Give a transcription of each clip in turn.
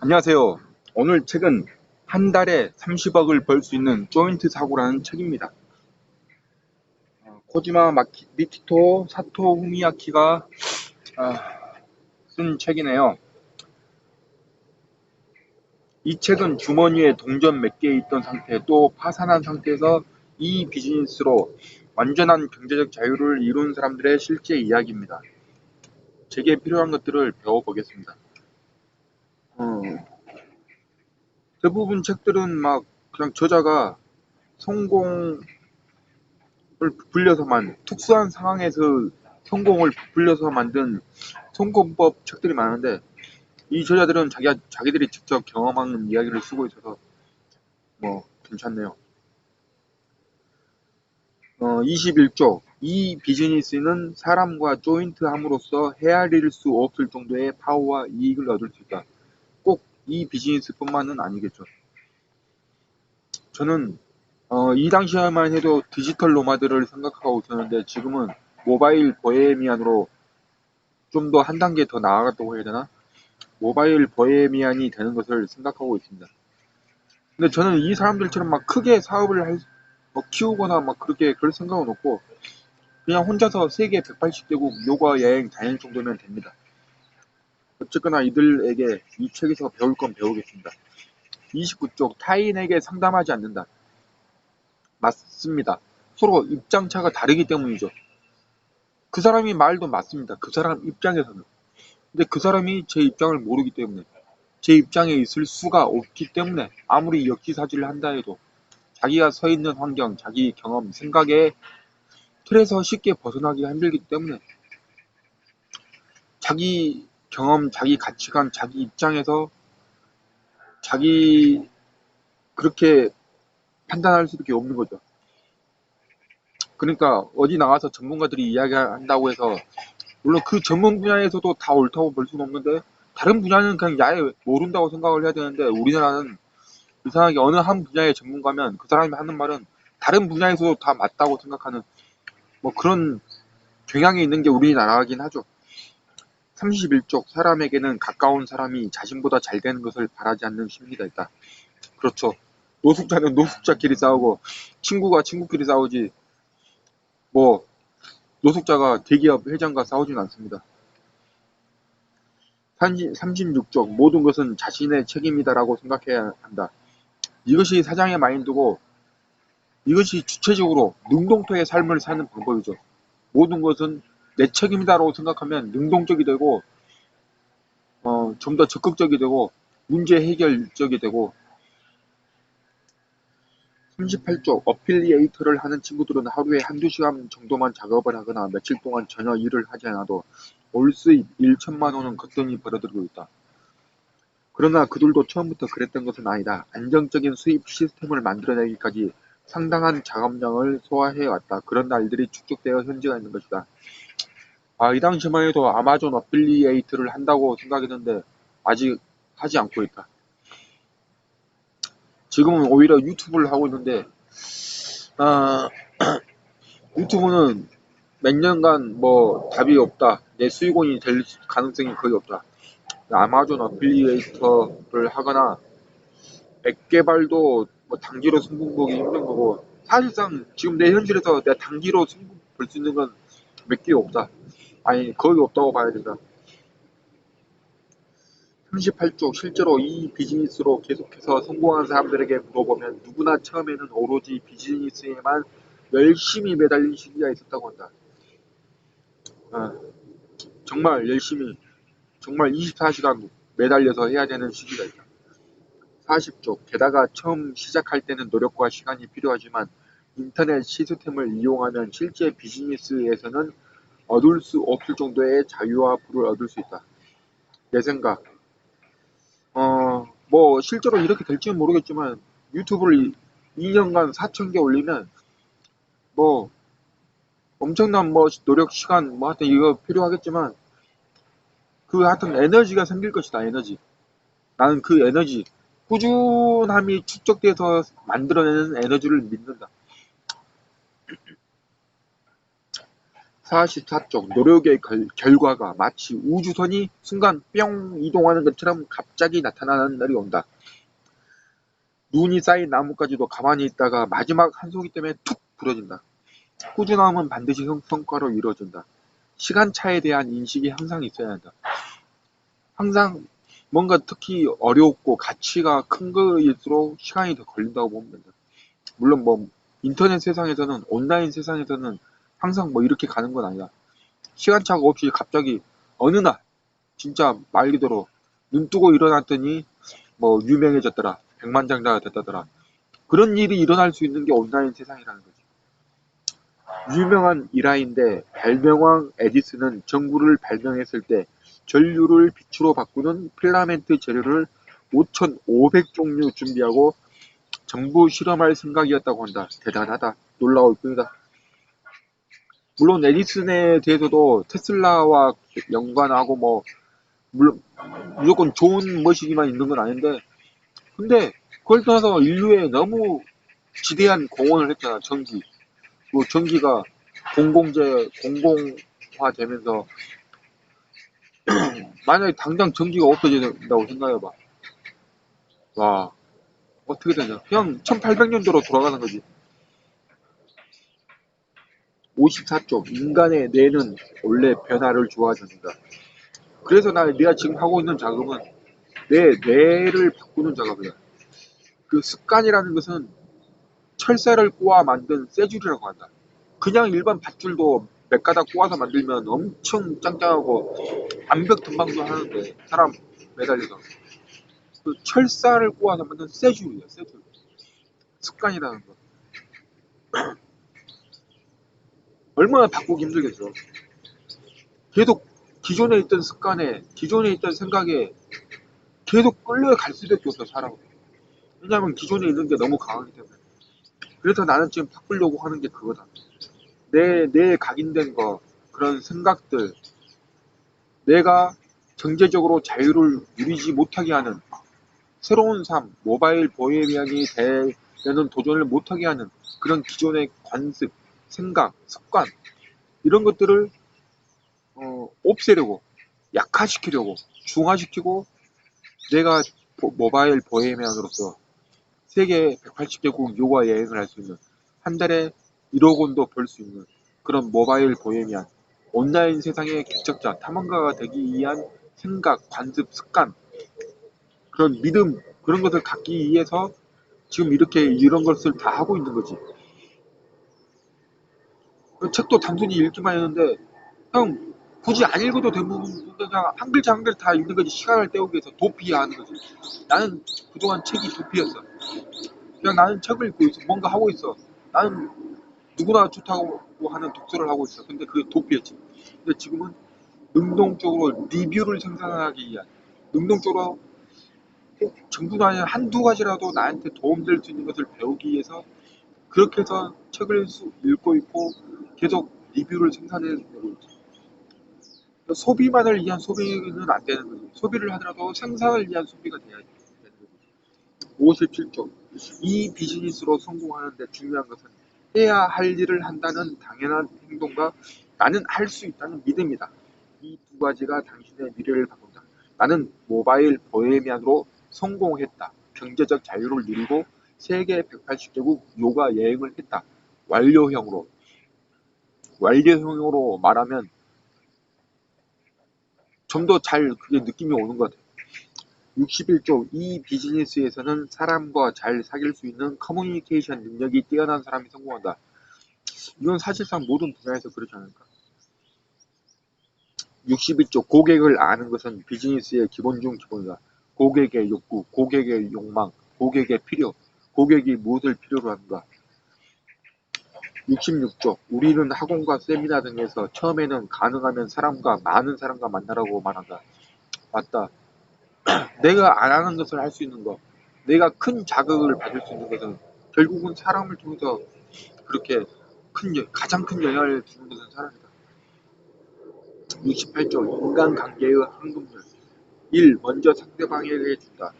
안녕하세요. 오늘 책은 한 달에 30억을 벌 수 있는 조인트 사고라는 책입니다. 어, 코지마 마키, 미키토 사토 후미야키가 아, 쓴 책이네요. 이 책은 주머니에 동전 몇 개 있던 상태 또 파산한 상태에서 이 비즈니스로 완전한 경제적 자유를 이룬 사람들의 실제 이야기입니다. 제게 필요한 것들을 배워보겠습니다. 어, 대부분 책들은 막 그냥 저자가 성공을 부풀려서만 특수한 상황에서 성공을 부풀려서 만든 성공법 책들이 많은데 이 저자들은 자기 자기들이 직접 경험한 이야기를 쓰고 있어서 뭐 괜찮네요. 어, 21쪽 이 비즈니스는 사람과 조인트함으로써 헤아릴 수 없을 정도의 파워와 이익을 얻을 수 있다. 꼭이 비즈니스뿐만은 아니겠죠. 저는 어, 이 당시에만 해도 디지털 노마드를 생각하고 있었는데 지금은 모바일 보헤미안으로 좀 더 한 단계 더 나아갔다고 해야 되나? 모바일 보헤미안이 되는 것을 생각하고 있습니다. 근데 저는 이 사람들처럼 막 크게 사업을 할, 뭐 키우거나 막 그렇게 그럴 생각은 없고 그냥 혼자서 세계 180개국 요가 여행 다닐 정도면 됩니다. 어쨌거나 이들에게 이 책에서 배울 건 배우겠습니다. 29쪽 타인에게 상담하지 않는다. 맞습니다. 서로 입장차가 다르기 때문이죠. 그 사람이 말도 맞습니다. 그 사람 입장에서는. 근데 그 사람이 제 입장을 모르기 때문에 제 입장에 있을 수가 없기 때문에 아무리 역지사지를 한다 해도 자기가 서 있는 환경, 자기 경험, 생각에 틀에서 쉽게 벗어나기가 힘들기 때문에 자기 경험, 자기 가치관, 자기 입장에서 자기 그렇게 판단할 수밖에 없는 거죠. 그러니까 어디 나가서 전문가들이 이야기한다고 해서 물론 그 전문 분야에서도 다 옳다고 볼 수는 없는데 다른 분야는 그냥 야에 모른다고 생각을 해야 되는데 우리나라는 이상하게 어느 한 분야의 전문가면 그 사람이 하는 말은 다른 분야에서도 다 맞다고 생각하는 뭐 그런 경향이 있는 게 우리나라긴 하죠. 31쪽 사람에게는 가까운 사람이 자신보다 잘 되는 것을 바라지 않는 심리가 있다. 그렇죠. 노숙자는 노숙자끼리 싸우고 친구가 친구끼리 싸우지 뭐 노숙자가 대기업 회장과 싸우진 않습니다. 36쪽 모든 것은 자신의 책임이다라고 생각해야 한다. 이것이 사장의 마인드고 이것이 주체적으로 능동토의 삶을 사는 방법이죠. 모든 것은 내 책임이다라고 생각하면 능동적이 되고 어, 좀 더 적극적이 되고 문제 해결적이 되고 38쪽 어필리에이터를 하는 친구들은 하루에 한두 시간 정도만 작업을 하거나 며칠 동안 전혀 일을 하지 않아도 올 수입 1천만 원은 거뜬히 벌어들이고 있다. 그러나 그들도 처음부터 그랬던 것은 아니다. 안정적인 수입 시스템을 만들어내기까지 상당한 작업량을 소화해 왔다. 그런 날들이 축적되어 현재가 있는 것이다. 아, 이 당시만 해도 아마존 어필리에이트를 한다고 생각했는데 아직 하지 않고 있다. 지금은 오히려 유튜브를 하고 있는데 아, 유튜브는 몇 년간 뭐 답이 없다. 내 수익원이 될 가능성이 거의 없다. 아마존 어필리에이터를 하거나 앱 개발도 뭐 단기로 승부 보기 힘든 거고 사실상 지금 내 현실에서 내가 단기로 승부 볼수 있는 건 몇 개 없다. 아니 거의 없다고 봐야 된다. 38쪽 실제로 이 비즈니스로 계속해서 성공한 사람들에게 물어보면 누구나 처음에는 오로지 비즈니스에만 열심히 매달린 시기가 있었다고 한다. 아, 정말 열심히 정말 24시간 매달려서 해야 되는 시기가 있다. 40쪽 게다가 처음 시작할 때는 노력과 시간이 필요하지만 인터넷 시스템을 이용하면 실제 비즈니스에서는 얻을 수 없을 정도의 자유와 부를 얻을 수 있다. 내 생각. 어, 뭐, 실제로 이렇게 될지는 모르겠지만, 유튜브를 2년간 4,000개 올리면, 뭐, 엄청난 뭐, 노력, 시간, 뭐, 하여튼 이거 필요하겠지만, 그 하여튼 에너지가 생길 것이다, 에너지. 나는 그 에너지, 꾸준함이 축적돼서 만들어내는 에너지를 믿는다. 44쪽 노력의 결, 결과가 마치 우주선이 순간 뿅 이동하는 것처럼 갑자기 나타나는 날이 온다. 눈이 쌓인 나뭇가지도 가만히 있다가 마지막 한 송이 때문에 툭 부러진다. 꾸준함은 반드시 성- 성과로 이루어진다. 시간차에 대한 인식이 항상 있어야 한다. 항상 뭔가 특히 어렵고 가치가 큰 거일수록 시간이 더 걸린다고 보면 된다. 물론 뭐 인터넷 세상에서는 온라인 세상에서는 항상 뭐 이렇게 가는 건 아니야. 시간차가 없이 갑자기 어느 날 진짜 말 그대로 눈 뜨고 일어났더니 뭐 유명해졌더라. 백만장자가 됐다더라. 그런 일이 일어날 수 있는 게 온라인 세상이라는 거지. 유명한 일화인데 발명왕 에디슨은 전구를 발명했을 때 전류를 빛으로 바꾸는 필라멘트 재료를 5,500종류 준비하고 정부 실험할 생각이었다고 한다. 대단하다. 놀라울 뿐이다. 물론 에디슨에 대해서도 테슬라와 연관하고 뭐 물론 무조건 좋은 머시기만 있는 건 아닌데 근데 그걸 떠나서 인류에 너무 지대한 공헌을 했잖아 전기. 그 전기가 공공재 공공화 되면서 만약에 당장 전기가 없어진다고 생각해봐. 와 어떻게 되냐. 그냥 1800년도로 돌아가는 거지 54쪽 인간의 뇌는 원래 변화를 좋아하는다. 그래서 나 내가 지금 하고 있는 작업은 내 뇌를 바꾸는 작업이야 그 습관이라는 것은 철사를 꼬아 만든 쇠줄이라고 한다. 그냥 일반 밧줄도 몇 가닥 꼬아서 만들면 엄청 짱짱하고 암벽 등방도 하는데 사람 매달려서 그 철사를 꼬아서 만든 쇠줄이야 쇠줄. 습관이라는 거 얼마나 바꾸기 힘들겠어. 계속 기존에 있던 습관에 기존에 있던 생각에 계속 끌려갈 수밖에 없어 사람은. 왜냐하면 기존에 있는 게 너무 강하기 때문에. 그래서 나는 지금 바꾸려고 하는 게 그거다. 내, 내 각인된 거, 그런 생각들, 내가 경제적으로 자유를 누리지 못하게 하는 새로운 삶, 모바일 보헤미안이 되는 도전을 못하게 하는 그런 기존의 관습, 생각, 습관, 이런 것들을 어, 없애려고, 약화시키려고, 중화시키고, 내가 보- 모바일 보헤미안으로서 세계 180개국 요가 여행을 할 수 있는 한 달에 1억 원도 벌 수 있는 그런 모바일 보헤미안 온라인 세상의 개척자 탐험가가 되기 위한 생각, 관습, 습관 그런 믿음 그런 것을 갖기 위해서 지금 이렇게 이런 것을 다 하고 있는 거지. 그 책도 단순히 읽기만 했는데 형 굳이 안 읽어도 그냥 한 글자 한 글자 다 읽는 거지 시간을 때우기 위해서 도피해야 하는 거지. 나는 그동안 책이 도피였어. 그냥 나는 책을 읽고 있어. 뭔가 하고 있어. 나는 누구나 좋다고 하는 독서를 하고 있어. 근데 그게 도피였지. 근데 지금은 능동적으로 리뷰를 생산하기 위한, 능동적으로 아니라 한두 가지라도 나한테 도움될 수 있는 것을 배우기 위해서 그렇게 해서 책을 수- 읽고 있고 계속 리뷰를 생산해 내고 있지. 소비만을 위한 소비는 안 되는 거지. 소비를 하더라도 생산을 위한 소비가 돼야 되는 거지. 57쪽. 이 비즈니스로 성공하는데 중요한 것은 해야 할 일을 한다는 당연한 행동과 나는 할 수 있다는 믿음이다. 이 두 가지가 당신의 미래를 바꾼다. 나는 모바일 보헤미안으로 성공했다. 경제적 자유를 누리고 세계 180개국 요가 여행을 했다. 완료형으로. 완료형으로 말하면 좀 더 잘 그게 느낌이 오는 것 같아. 61쪽 이 비즈니스에서는 사람과 잘 사귈 수 있는 커뮤니케이션 능력이 뛰어난 사람이 성공한다. 이건 사실상 모든 분야에서 그렇지 않을까? 61쪽 고객을 아는 것은 비즈니스의 기본 중 기본이다. 고객의 욕구, 고객의 욕망, 고객의 필요, 고객이 무엇을 필요로 하는가. 66쪽 우리는 학원과 세미나 등에서 처음에는 가능하면 사람과 많은 사람과 만나라고 말한다. 맞다. 내가 안 하는 것을 할 수 있는 것, 내가 큰 자극을 받을 수 있는 것은 결국은 사람을 통해서 그렇게 큰 여- 가장 큰 영향을 주는 것은 사람이다. 68쪽 인간관계의 황금률 1. 먼저 상대방에게 준다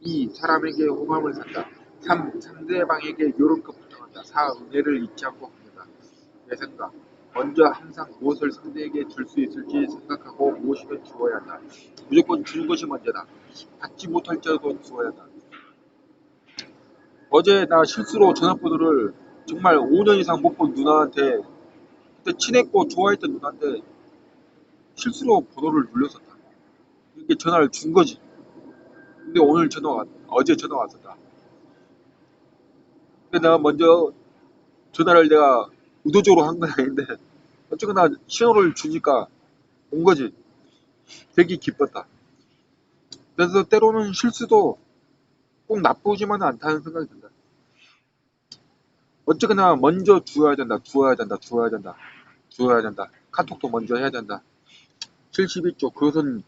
2. 사람에게 호감을 산다 3. 상대방에게 요렇게 부탁한다 4. 은혜를 잊지 않고 갚는다 내 생각 먼저 항상 무엇을 상대에게 줄 수 있을지 생각하고 무엇이든 주어야 한다. 무조건 주는 것이 먼저다. 받지 못할지라도 주어야 한다. 어제 나 실수로 전화번호를 정말 5년 이상 못 본 누나한테 그때 친했고 좋아했던 누나한테 실수로 번호를 눌렀었다. 이게 전화를 준 거지. 근데 오늘 전화 왔, 어제 전화 왔었다. 근데 내가 먼저 전화를 내가 의도적으로 한 건 아닌데 어쨌거나 신호를 주니까 온 거지. 되게 기뻤다. 그래서 때로는 실수도 꼭 나쁘지만은 않다는 생각이 든다. 어쨌거나 먼저 주어야 된다, 주어야 된다, 주어야 된다, 주어야 된다. 카톡도 먼저 해야 된다. 72쪽 그것은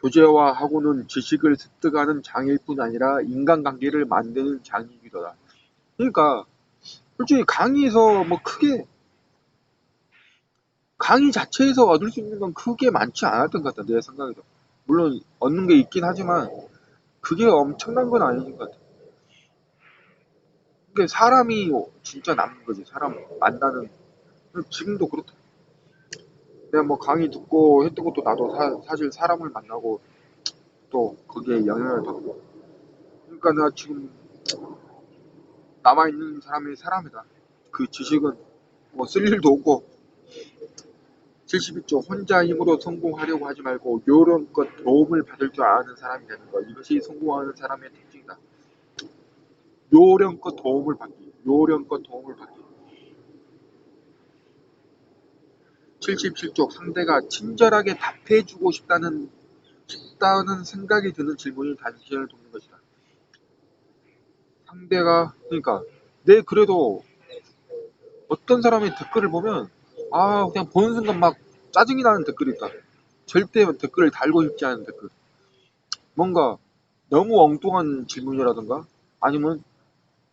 교제화하고는 지식을 습득하는 장일 뿐 아니라 인간관계를 만드는 장이기도 하다. 그러니까 솔직히 강의에서 뭐 크게 강의 자체에서 얻을 수 있는 건 크게 많지 않았던 것 같다 내 생각에도. 물론 얻는 게 있긴 하지만 그게 엄청난 건 아닌 것 같아 그게 사람이 진짜 남는 거지 사람 만나는. 지금도 그렇다. 내가 뭐 강의 듣고 했던 것도 나도 사, 사실 사람을 만나고 또 거기에 영향을 받고. 그러니까 나 지금 남아있는 사람이 사람이다 그 지식은 뭐 쓸 일도 없고 72조 혼자 힘으로 성공하려고 하지 말고 요런껏 도움을 받을 줄 아는 사람이 되는 것 이것이 성공하는 사람의 특징이다. 요령껏 도움을 받기 요령껏 도움을 받기 77쪽 상대가 친절하게 답해주고 싶다는 싶다는 생각이 드는 질문이 당신을 돕는. 상대가 그러니까 내 그래도 어떤 사람의 댓글을 보면 아 그냥 보는 순간 막 짜증이 나는 댓글이 있다. 절대 댓글을 달고 싶지 않은 댓글. 뭔가 너무 엉뚱한 질문이라든가 아니면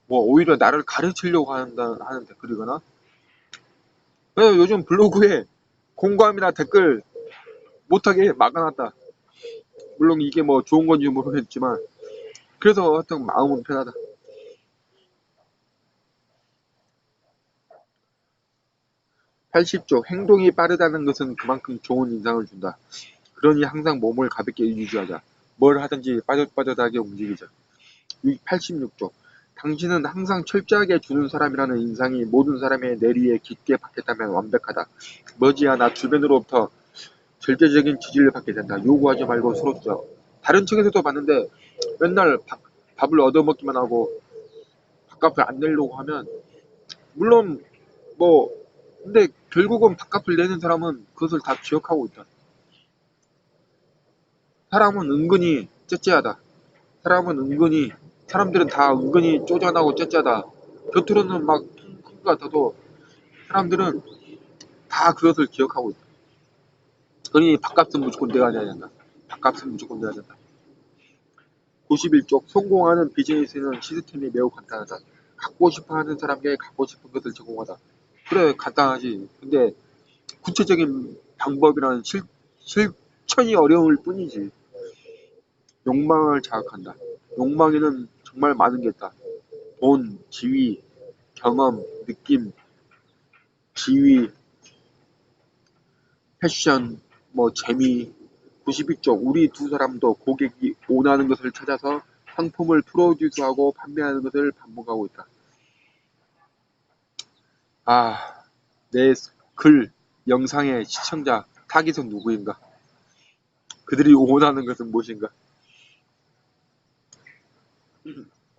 뭐 오히려 나를 가르치려고 한다, 하는 댓글이거나 그래서 요즘 블로그에 공감이나 댓글 못하게 막아놨다. 물론 이게 뭐 좋은 건지 모르겠지만 그래서 하여튼 마음은 편하다. 80조 행동이 빠르다는 것은 그만큼 좋은 인상을 준다. 그러니 항상 몸을 가볍게 유지하자. 뭘 하든지 빠듯빠듯하게 움직이자. 86조 당신은 항상 철저하게 주는 사람이라는 인상이 모든 사람의 내리에 깊게 박혔다면 완벽하다. 머지않아 주변으로부터 절대적인 지지를 받게 된다. 요구하지 말고 서로 주자. 다른 책에서도 봤는데 맨날 밥, 밥을 얻어먹기만 하고 밥값을 안 내려고 하면 물론 뭐 근데 결국은 밥값을 내는 사람은 그것을 다 기억하고 있다. 사람은 은근히 째째하다. 사람은 은근히 사람들은 다 은근히 쪼잔하고 째째하다. 겉으로는 막 큰 것 같아도 사람들은 다 그것을 기억하고 있다. 그러니 밥값은 무조건 내가 내야 된다. 밥값은 무조건 내야 된다. 91쪽 성공하는 비즈니스는 시스템이 매우 간단하다. 갖고 싶어 하는 사람에게 갖고 싶은 것을 제공하다. 그래 간단하지. 근데 구체적인 방법이란 실, 실천이 어려울 뿐이지. 욕망을 자극한다. 욕망에는 정말 많은 게 있다. 돈, 지위, 경험, 느낌, 지위, 패션, 뭐 재미, 92쪽 우리 두 사람도 고객이 원하는 것을 찾아서 상품을 프로듀스하고 판매하는 것을 반복하고 있다. 아, 내 글, 영상의 시청자, 타깃은 누구인가? 그들이 원하는 것은 무엇인가?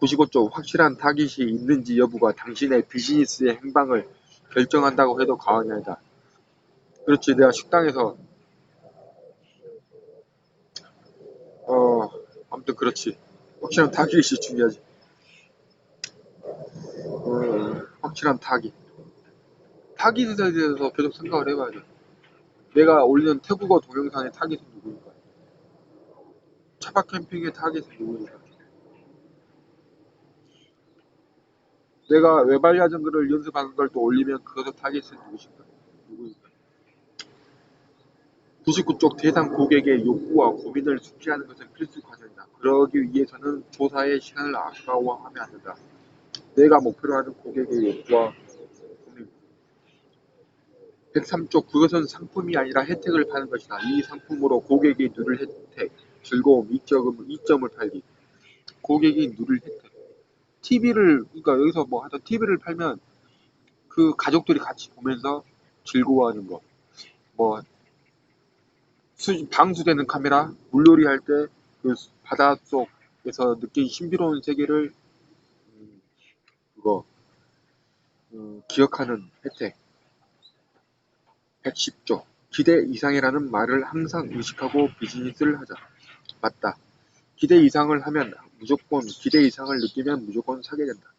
95쪽 확실한 타깃이 있는지 여부가 당신의 비즈니스의 행방을 결정한다고 해도 과언이 아니다. 그렇지, 내가 식당에서 어, 아무튼 그렇지. 확실한 타깃이 중요하지. 어, 확실한 타깃. 타깃에 대해서 계속 생각을 해봐야죠. 내가 올리는 태국어 동영상의 타깃은 누구일까? 차박 캠핑의 타깃은 누구일까? 내가 외발 자전거를 연습하는 걸 또 올리면 그것의 타깃은 누구실까? 누구일까? 99쪽 대상 고객의 욕구와 고민을 숙지하는 것은 필수 과정이다. 그러기 위해서는 조사의 시간을 아까워하면 안 된다. 내가 목표로 하는 고객의 욕구와. 103쪽 그것은 상품이 아니라 혜택을 파는 것이다. 이 상품으로 고객이 누릴 혜택, 즐거움, 이점을, 이점을 팔기. 고객이 누릴 혜택. TV를 그러니까 여기서 뭐 하여튼 TV를 팔면 그 가족들이 같이 보면서 즐거워하는 거. 뭐 수- 방수되는 카메라, 물놀이 할 때 그 바닷속에서 느낀 신비로운 세계를 음, 그거 어, 기억하는 혜택. 110조. 기대 이상이라는 말을 항상 의식하고 비즈니스를 하자. 맞다. 기대 이상을 하면 무조건 기대 이상을 느끼면 무조건 사게 된다.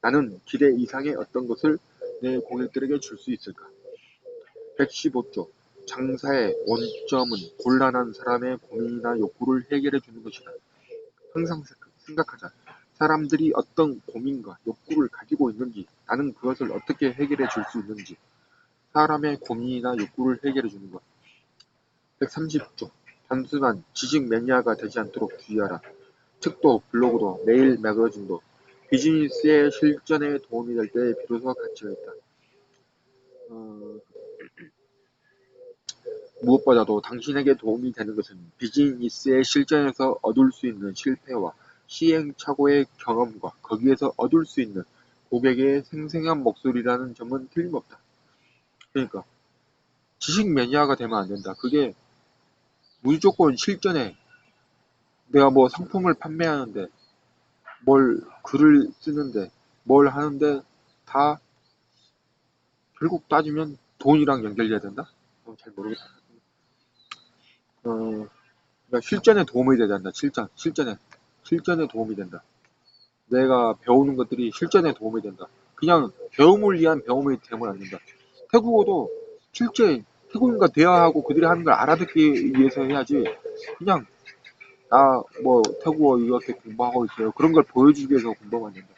나는 기대 이상의 어떤 것을 내 고객들에게 줄 수 있을까? 115조. 장사의 원점은 곤란한 사람의 고민이나 욕구를 해결해 주는 것이다. 항상 생각하자. 사람들이 어떤 고민과 욕구를 가지고 있는지, 나는 그것을 어떻게 해결해 줄 수 있는지, 사람의 고민이나 욕구를 해결해 주는 것. 130조. 단순한 지식 매니아가 되지 않도록 주의하라. 책도, 블로그도, 메일 매거진도 비즈니스의 실전에 도움이 될 때 비로소 가치가 있다. 어, 무엇보다도 당신에게 도움이 되는 것은 비즈니스의 실전에서 얻을 수 있는 실패와 시행착오의 경험과 거기에서 얻을 수 있는 고객의 생생한 목소리라는 점은 틀림없다. 그러니까 지식 매니아가 되면 안 된다. 그게 무조건 실전에 내가 뭐 상품을 판매하는데 뭘 글을 쓰는데 뭘 하는데 다 결국 따지면 돈이랑 연결돼야 된다? 어, 잘 모르겠다. 어, 그러니까 실전에 도움이 되야 된다. 실전, 실전에, 실전에 도움이 된다. 내가 배우는 것들이 실전에 도움이 된다. 그냥 배움을 위한 배움이 되면 안 된다. 태국어도 실제 태국인과 대화하고 그들이 하는 걸 알아듣기 위해서 해야지. 그냥 나 뭐 태국어 이렇게 공부하고 있어요. 그런 걸 보여주기 위해서 된다.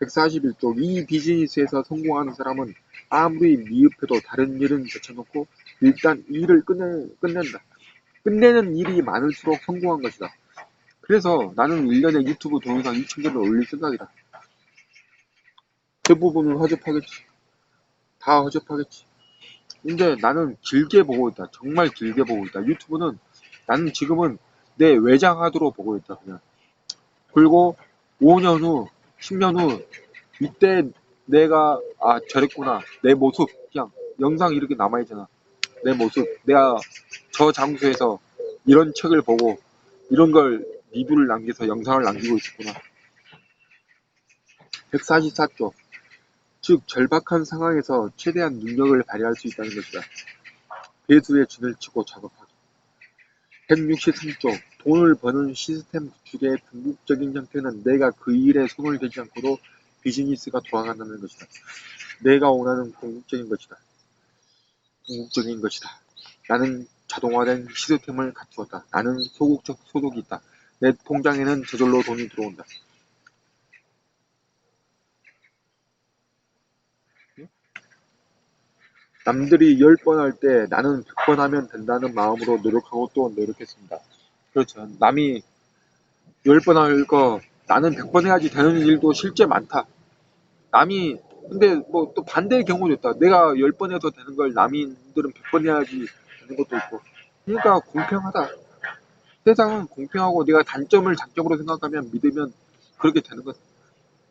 141쪽 이 비즈니스에서 성공하는 사람은 아무리 미흡해도 다른 일은 제쳐놓고 일단 일을 끝내, 끝낸다. 끝내는 일이 많을수록 성공한 것이다. 그래서 나는 1년에 유튜브 동영상 2,000개를 올릴 생각이다. 대부분은 허접하겠지. 다 허접하겠지. 근데 나는 길게 보고 있다. 정말 길게 보고 있다. 유튜브는 나는 지금은 내 외장 하드로 보고 있다. 그냥. 그리고 5년 후, 10년 후 이때 내가 아 저랬구나. 내 모습 그냥 영상 이렇게 남아있잖아. 내 모습. 내가 저 장소에서 이런 책을 보고 이런 걸 리뷰를 남겨서 영상을 남기고 있었구나. 144조. 즉 절박한 상황에서 최대한 능력을 발휘할 수 있다는 것이다. 배수의 진을 치고 작업하기. 163조. 돈을 버는 시스템 구축의 궁극적인 형태는 내가 그 일에 손을 대지 않고도 비즈니스가 돌아간다는 것이다. 내가 원하는 궁극적인 것이다. 궁극적인 것이다. 나는 자동화된 시스템을 갖추었다. 나는 소극적 소득이 있다. 내 통장에는 저절로 돈이 들어온다. 남들이 10번 할 때 나는 100번 하면 된다는 마음으로 노력하고 또 노력했습니다. 그렇죠. 남이 10번 할 거 나는 100번 해야지 되는 일도 실제 많다. 남이 근데 뭐 또 반대의 경우도 있다. 내가 10번 해서 되는 걸 남인들은 100번 해야지 되는 것도 있고. 그러니까 공평하다. 세상은 공평하고 내가 단점을 장점으로 생각하면 믿으면 그렇게 되는 거다.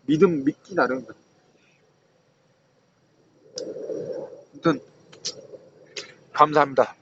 믿음 믿기 나름. 아무튼 감사합니다.